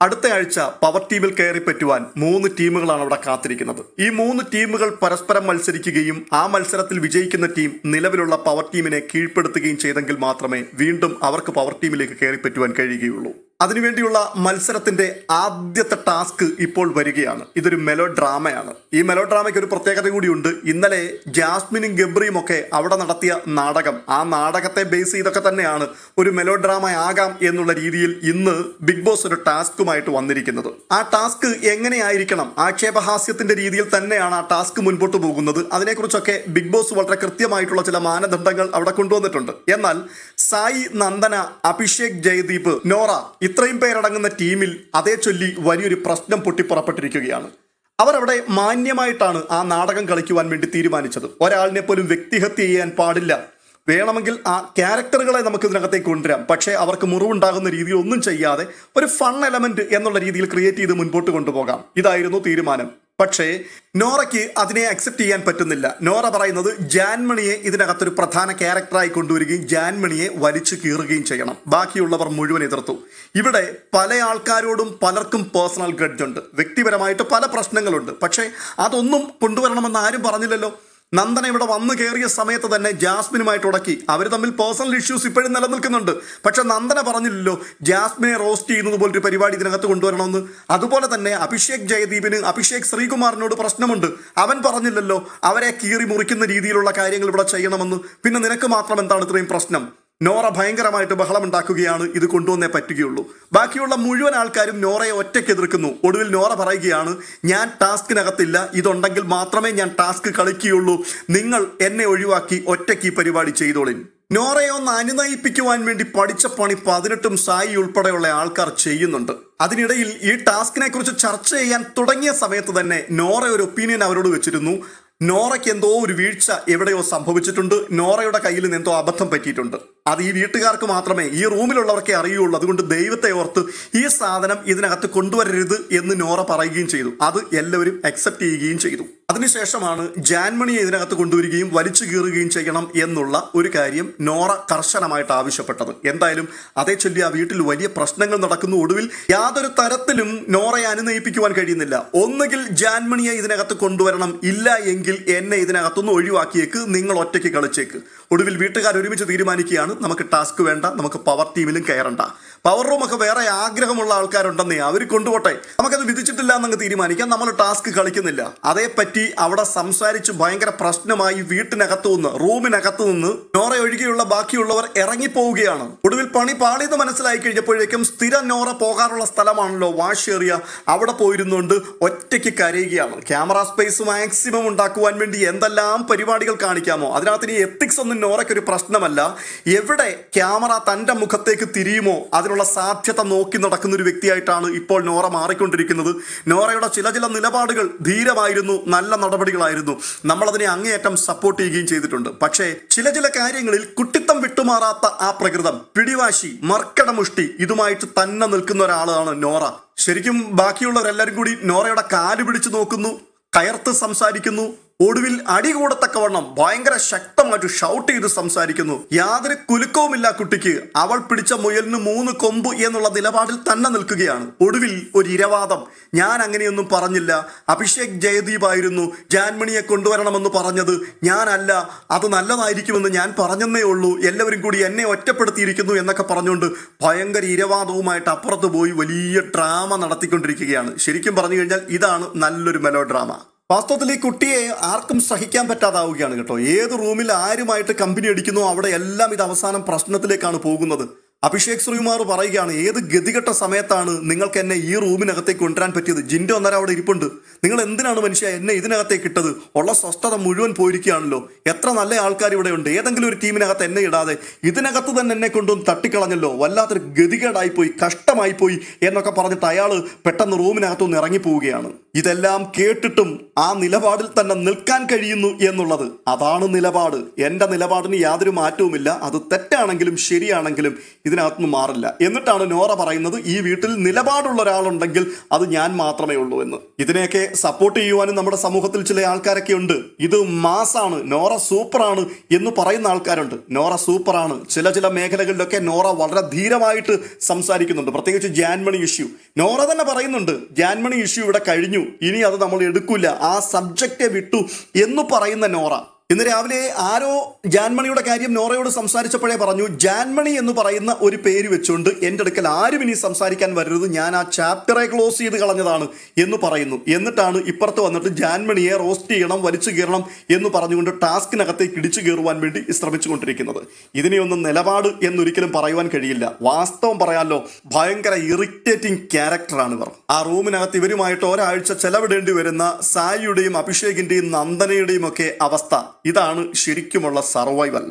അടുത്ത ആഴ്ച പവർ ടീമിൽ കയറി പറ്റുവാൻ മൂന്ന് ടീമുകളാണ് അവിടെ കാത്തിരിക്കുന്നത്. ഈ മൂന്ന് ടീമുകൾ പരസ്പരം മത്സരിക്കുകയും ആ മത്സരത്തിൽ വിജയിക്കുന്ന ടീം നിലവിലുള്ള പവർ ടീമിനെ കീഴ്പ്പെടുത്തുകയും ചെയ്തെങ്കിൽ മാത്രമേ വീണ്ടും അവർക്ക് പവർ ടീമിലേക്ക് കയറി പറ്റുവാൻ കഴിയുകയുള്ളൂ. അതിനുവേണ്ടിയുള്ള മത്സരത്തിന്റെ ആദ്യത്തെ ടാസ്ക് ഇപ്പോൾ വരികയാണ്. ഇതൊരു മെലോ ഡ്രാമയാണ് ഈ മെലോ ഡ്രാമയ്ക്ക് ഒരു പ്രത്യേകത കൂടിയുണ്ട് ഇന്നലെ ജാസ്മിനും ഗബ്രിയും ഒക്കെ അവിടെ നടത്തിയ നാടകം. ആ നാടകത്തെ ബേസ് ചെയ്തൊക്കെ തന്നെയാണ് ഒരു മെലോ ഡ്രാമ ആകാം എന്നുള്ള രീതിയിൽ ഇന്ന് ബിഗ് ബോസ് ഒരു ടാസ്കുമായിട്ട് വന്നിരിക്കുന്നത്. ആ ടാസ്ക് എങ്ങനെയായിരിക്കണം? ആക്ഷേപഹാസ്യത്തിന്റെ രീതിയിൽ തന്നെയാണ് ആ ടാസ്ക് മുൻപോട്ട് പോകുന്നത്. അതിനെക്കുറിച്ചൊക്കെ ബിഗ് ബോസ് വളരെ കൃത്യമായിട്ടുള്ള ചില മാനദണ്ഡങ്ങൾ അവിടെ കൊണ്ടുവന്നിട്ടുണ്ട്. എന്നാൽ സായി നന്ദന അഭിഷേക് ജയദീപ് നോറ ഇത്രയും പേരടങ്ങുന്ന ടീമിൽ അതേ ചൊല്ലി വലിയൊരു പ്രശ്നം പൊട്ടിപ്പുറപ്പെട്ടിരിക്കുകയാണ് അവരവിടെ മാന്യമായിട്ടാണ് ആ നാടകം കളിക്കുവാൻ വേണ്ടി തീരുമാനിച്ചത്. ഒരാളിനെ പോലും വ്യക്തിഹത്യ ചെയ്യാൻ പാടില്ല. വേണമെങ്കിൽ ആ ക്യാരക്ടറുകളെ നമുക്ക് ഇതിനകത്തേക്ക് കൊണ്ടുവരാം. പക്ഷേ അവർക്ക് മുറിവുണ്ടാകുന്ന രീതിയിൽ ഒന്നും ചെയ്യാതെ ഒരു ഫൺ എലമെന്റ് എന്നുള്ള രീതിയിൽ ക്രിയേറ്റ് ചെയ്ത് മുൻപോട്ട് കൊണ്ടുപോകാം. ഇതായിരുന്നു തീരുമാനം. പക്ഷേ നോറയ്ക്ക് അതിനെ അക്സെപ്റ്റ് ചെയ്യാൻ പറ്റുന്നില്ല. നോറ പറയുന്നത് ജാൻമണിയെ ഇതിനകത്തൊരു പ്രധാന ക്യാരക്ടറായി കൊണ്ടുവരികയും ജാൻമണിയെ വലിച്ചു കീറുകയും ചെയ്യണം. ബാക്കിയുള്ളവർ മുഴുവൻ എതിർത്തു. ഇവിടെ പല ആൾക്കാരോടും പലർക്കും പേഴ്സണൽ ഗഡ്ജുണ്ട് വ്യക്തിപരമായിട്ട് പല പ്രശ്നങ്ങളുണ്ട്. പക്ഷേ അതൊന്നും കൊണ്ടുവരണമെന്ന് ആരും പറഞ്ഞില്ലല്ലോ. നന്ദന ഇവിടെ വന്നു കയറിയ സമയത്ത് തന്നെ ജാസ്മിനുമായിട്ട് ഉടക്കി. അവർ തമ്മിൽ പേഴ്സണൽ ഇഷ്യൂസ് ഇപ്പോഴും നിലനിൽക്കുന്നുണ്ട്. പക്ഷെ നന്ദന പറഞ്ഞില്ലല്ലോ ജാസ്മിനെ റോസ്റ്റ് ചെയ്യുന്നത് പോലൊരു പരിപാടി ഇതിനകത്ത് കൊണ്ടുവരണമെന്ന്. അതുപോലെ തന്നെ അഭിഷേക് ജയദീപിന് അഭിഷേക് ശ്രീകുമാറിനോട് പ്രശ്നമുണ്ട്. അവൻ പറഞ്ഞില്ലല്ലോ അവരെ കീറി മുറിക്കുന്ന രീതിയിലുള്ള കാര്യങ്ങൾ ഇവിടെ ചെയ്യണമെന്ന്. പിന്നെ നിനക്ക് മാത്രം എന്താണ് ഇത്രയും പ്രശ്നം? നോറ ഭയങ്കരമായിട്ട് ബഹളമുണ്ടാക്കുകയാണ് ഇത് കൊണ്ടുവന്നേ പറ്റുകയുള്ളൂ. ബാക്കിയുള്ള മുഴുവൻ ആൾക്കാരും നോറയെ ഒറ്റയ്ക്ക് എതിർക്കുന്നു. ഒടുവിൽ നോറ പറയുകയാണ് ഞാൻ ടാസ്കിനകത്തില്ല ഇതുണ്ടെങ്കിൽ മാത്രമേ ഞാൻ ടാസ്ക് കളിക്കുകയുള്ളൂ. നിങ്ങൾ എന്നെ ഒഴിവാക്കി ഒറ്റയ്ക്ക് ഈ പരിപാടി ചെയ്തോളിൻ. നോറയെ ഒന്ന് അനുനയിപ്പിക്കുവാൻ വേണ്ടി പഠിച്ച പണി പതിനെട്ടും സായി ഉൾപ്പെടെയുള്ള ആൾക്കാർ ചെയ്യുന്നുണ്ട്. അതിനിടയിൽ ഈ ടാസ്കിനെ കുറിച്ച് ചർച്ച ചെയ്യാൻ തുടങ്ങിയ സമയത്ത് തന്നെ നോറ ഒരു ഒപ്പീനിയൻ അവരോട് വെച്ചിരുന്നു. നോറയ്ക്ക് എന്തോ ഒരു വീഴ്ച എവിടെയോ സംഭവിച്ചിട്ടുണ്ട്. നോറയുടെ കയ്യിൽ നിന്ന് എന്തോ അബദ്ധം പറ്റിയിട്ടുണ്ട്. അത് ഈ വീട്ടുകാർക്ക് മാത്രമേ ഈ റൂമിലുള്ളവർക്കേ അറിയുള്ളൂ. അതുകൊണ്ട് ദൈവത്തെ ഓർത്ത് ഈ സാധനം ഇതിനകത്ത് കൊണ്ടുവരരുത് എന്ന് നോറ പറയുകയും ചെയ്തു. അത് എല്ലാവരും അക്സെപ്റ്റ് ചെയ്യുകയും ചെയ്തു. അതിനുശേഷമാണ് ജാൻമണിയെ ഇതിനകത്ത് കൊണ്ടുവരികയും വലിച്ചു കീറുകയും ചെയ്യണം എന്നുള്ള ഒരു കാര്യം നോറ കർശനമായിട്ട് ആവശ്യപ്പെട്ടത്. എന്തായാലും അതേ ചൊല്ലി ആ വീട്ടിൽ വലിയ പ്രശ്നങ്ങൾ നടക്കുന്നു. ഒടുവിൽ യാതൊരു തരത്തിലും നോറയെ അനുനയിപ്പിക്കുവാൻ കഴിയുന്നില്ല. ഒന്നുകിൽ ജാൻമണിയെ ഇതിനകത്ത് കൊണ്ടുവരണം. ഇല്ല എങ്കിൽ എന്നെ ഇതിനകത്തുനിന്ന് ഒഴിവാക്കിയേക്ക്. നിങ്ങൾ ഒറ്റയ്ക്ക് കളിച്ചേക്ക്. ഒടുവിൽ വീട്ടുകാർ ഒരുമിച്ച് തീരുമാനിക്കുകയാണ്. നമുക്ക് ടാസ്ക് വേണ്ട നമുക്ക് പവർ ടീമിലും കയറണ്ട. പവർ റൂമൊക്കെ വേറെ ആഗ്രഹമുള്ള ആൾക്കാരുണ്ടെന്നേ അവർ കൊണ്ടുപോട്ടെ. നമുക്കത് വിധിച്ചിട്ടില്ല എന്നങ്ങ് തീരുമാനിക്കാം. നമ്മൾ ടാസ്ക് കളിക്കുന്നില്ല. അതേപ്പറ്റി അവിടെ സംസാരിച്ച് ഭയങ്കര പ്രശ്നമായി വീട്ടിനകത്തു നിന്ന് റൂമിനകത്തു നിന്ന് നോറ ഒഴികെയുള്ള ബാക്കിയുള്ളവർ ഇറങ്ങിപ്പോവുകയാണ്. ഒടുവിൽ പണി പാളിയെന്ന് മനസ്സിലായി കഴിഞ്ഞപ്പോഴേക്കും സ്ഥിര നോറ പോകാറുള്ള സ്ഥലമാണല്ലോ വാഷ് ഏറിയ അവിടെ പോയിരുന്നുകൊണ്ട് ഒറ്റയ്ക്ക് കരയുകയാണ്. ക്യാമറ സ്പേസ് മാക്സിമം ഉണ്ടാക്കുവാൻ വേണ്ടി എന്തെല്ലാം പരിപാടികൾ കാണിക്കാമോ? അതിനകത്ത് ഇനി എത്തിക്സ് ഒന്നും നോറയ്ക്കൊരു പ്രശ്നമല്ല. എവിടെ ക്യാമറ തന്റെ മുഖത്തേക്ക് തിരിയുമോ? അതിനുള്ള സാധ്യത നോക്കി നടക്കുന്ന ഒരു വ്യക്തിയായിട്ടാണ് ഇപ്പോൾ നോറ മാറിക്കൊണ്ടിരിക്കുന്നത്. നോറയുടെ ചില ചില നിലപാടുകൾ ധീരമായിരുന്നു നല്ല നടപടികളായിരുന്നു. നമ്മളതിനെ അങ്ങേയറ്റം സപ്പോർട്ട് ചെയ്യുകയും ചെയ്തിട്ടുണ്ട്. പക്ഷേ ചില ചില കാര്യങ്ങളിൽ കുട്ടിത്തം വിട്ടുമാറാത്ത ആ പ്രകൃതം പിടിവാശി മർക്കടമുഷ്ടി ഇതുമായിട്ട് തന്നെ നിൽക്കുന്ന ഒരാളാണ് നോറ. ശരിക്കും ബാക്കിയുള്ളവരെല്ലാവരും കൂടി നോറയുടെ കാൽ പിടിച്ചു നോക്കുന്നു കയർത്ത് സംസാരിക്കുന്നു ഒടുവിൽ അടി കൂടത്തക്കവണ്ണം ഭയങ്കര ശക്തമായിട്ട് ഷൗട്ട് ചെയ്ത് സംസാരിക്കുന്നു. യാതൊരു കുലുക്കവുമില്ല കുട്ടിക്ക്. അവൾ പിടിച്ച മുയലിന് മൂന്ന് കൊമ്പ് എന്നുള്ള നിലപാടിൽ തന്നെ നിൽക്കുകയാണ്. ഒടുവിൽ ഒരു ഇരവാദം. ഞാൻ അങ്ങനെയൊന്നും പറഞ്ഞില്ല. അഭിഷേക് ജയദീപ് ആയിരുന്നു ജാൻമണിയെ കൊണ്ടുവരണമെന്ന് പറഞ്ഞത്. ഞാനല്ല. അത് നല്ലതായിരിക്കുമെന്ന് ഞാൻ പറഞ്ഞെന്നേ ഉള്ളൂ. എല്ലാവരും കൂടി എന്നെ ഒറ്റപ്പെടുത്തിയിരിക്കുന്നു എന്നൊക്കെ പറഞ്ഞുകൊണ്ട് ഭയങ്കര ഇരവാദവുമായിട്ട് അപ്പുറത്ത് പോയി വലിയ ഡ്രാമ നടത്തിക്കൊണ്ടിരിക്കുകയാണ്. ശരിക്കും പറഞ്ഞു കഴിഞ്ഞാൽ ഇതാണ് നല്ലൊരു മെലോ ഡ്രാമ വാസ്തവത്തിൽ ഈ കുട്ടിയെ ആർക്കും സഹിക്കാൻ പറ്റാതാവുകയാണ് കേട്ടോ. ഏത് റൂമിൽ ആരുമായിട്ട് കമ്പനി അടിക്കുന്നു അവിടെ എല്ലാം ഇത് അവസാനം പ്രശ്നത്തിലേക്കാണ് പോകുന്നത്. അഭിഷേക് ശ്രീകുമാർ പറയുകയാണ് ഏത് ഗതികെട്ട സമയത്താണ് നിങ്ങൾക്ക് എന്നെ ഈ റൂമിനകത്തേക്ക് കൊണ്ടുവരാൻ പറ്റിയത്? ജിന്റെ ഒന്നര അവിടെ ഇരിപ്പുണ്ട്. നിങ്ങൾ എന്തിനാണ് മനുഷ്യ എന്നെ ഇതിനകത്തേക്ക് ഇട്ടത്? ഉള്ള സ്വസ്ഥത മുഴുവൻ പോയിരിക്കുകയാണല്ലോ. എത്ര നല്ല ആൾക്കാർ ഇവിടെ ഉണ്ട്. ഏതെങ്കിലും ഒരു ടീമിനകത്ത് എന്നെ ഇടാതെ ഇതിനകത്ത് തന്നെ എന്നെ കൊണ്ടുവന്ന് തട്ടിക്കളഞ്ഞല്ലോ. വല്ലാത്തൊരു ഗതികേടായിപ്പോയി കഷ്ടമായിപ്പോയി എന്നൊക്കെ പറഞ്ഞിട്ട് അയാൾ പെട്ടെന്ന് റൂമിനകത്തുനിന്ന് ഇറങ്ങിപ്പോവുകയാണ്. ഇതെല്ലാം കേട്ടിട്ടും ആ നിലപാടിൽ തന്നെ നിൽക്കാൻ കഴിയുന്നു എന്നുള്ളത്. അതാണ് നിലപാട്. എന്റെ നിലപാടിന് യാതൊരു മാറ്റവുമില്ല. അത് തെറ്റാണെങ്കിലും ശരിയാണെങ്കിലും ഇതിനകത്തുനിന്ന് മാറില്ല. എന്നിട്ടാണ് നോറ പറയുന്നത് ഈ വീട്ടിൽ നിലപാടുള്ള ഒരാളുണ്ടെങ്കിൽ അത് ഞാൻ മാത്രമേ ഉള്ളൂ എന്ന്. ഇതിനെയൊക്കെ സപ്പോർട്ട് ചെയ്യുവാനും നമ്മുടെ സമൂഹത്തിൽ ചില ആൾക്കാരൊക്കെ ഉണ്ട്. ഇത് മാസാണ്. നോറ സൂപ്പറാണ് എന്ന് പറയുന്ന ആൾക്കാരുണ്ട്. നോറ സൂപ്പറാണ്. ചില ചില മേഖലകളിലൊക്കെ നോറ വളരെ ധീരമായിട്ട് സംസാരിക്കുന്നുണ്ട്. പ്രത്യേകിച്ച് ജാൻമണി ഇഷ്യൂ. നോറ തന്നെ പറയുന്നുണ്ട് ജാൻമണി ഇഷ്യൂ ഇവിടെ കഴിഞ്ഞു. ഇനി അത് നമ്മൾ എടുക്കില്ല ആ സബ്ജക്റ്റെ വിട്ടു എന്ന് പറയുന്ന നോറ. ഇന്ന് രാവിലെ ആരോ ജാൻമണിയുടെ കാര്യം നോറയോട് സംസാരിച്ചപ്പോഴേ പറഞ്ഞു ജാൻമണി എന്ന് പറയുന്ന ഒരു പേര് വെച്ചുകൊണ്ട് എന്റെ അടുക്കൽ ആരും ഇനി സംസാരിക്കാൻ വരരുത്. ഞാൻ ആ ചാപ്റ്ററെ ക്ലോസ് ചെയ്ത് കളഞ്ഞതാണ് എന്ന് പറയുന്നു. എന്നിട്ടാണ് ഇപ്പുറത്ത് വന്നിട്ട് ജാൻമണിയെ റോസ്റ്റ് ചെയ്യണം വലിച്ചു കീറണം എന്ന് പറഞ്ഞുകൊണ്ട് ടാസ്കിനകത്തേക്ക് ഇടിച്ചു കയറുവാൻ വേണ്ടി ശ്രമിച്ചുകൊണ്ടിരിക്കുന്നത്. ഇതിനെയൊന്നും നിലപാട് എന്നൊരിക്കലും പറയുവാൻ കഴിയില്ല. വാസ്തവം പറയാമല്ലോ ഭയങ്കര ഇറിറ്റേറ്റിംഗ് ക്യാരക്ടറാണ് ഇവർ ആ റൂമിനകത്ത് ഇവരുമായിട്ട് ഒരാഴ്ച ചെലവിടേണ്ടി വരുന്ന സായിയുടെയും അഭിഷേകിന്റെയും നന്ദനയുടെയും ഒക്കെ അവസ്ഥ. ഇതാണ് ശരിക്കുമുള്ള സർവൈവൽ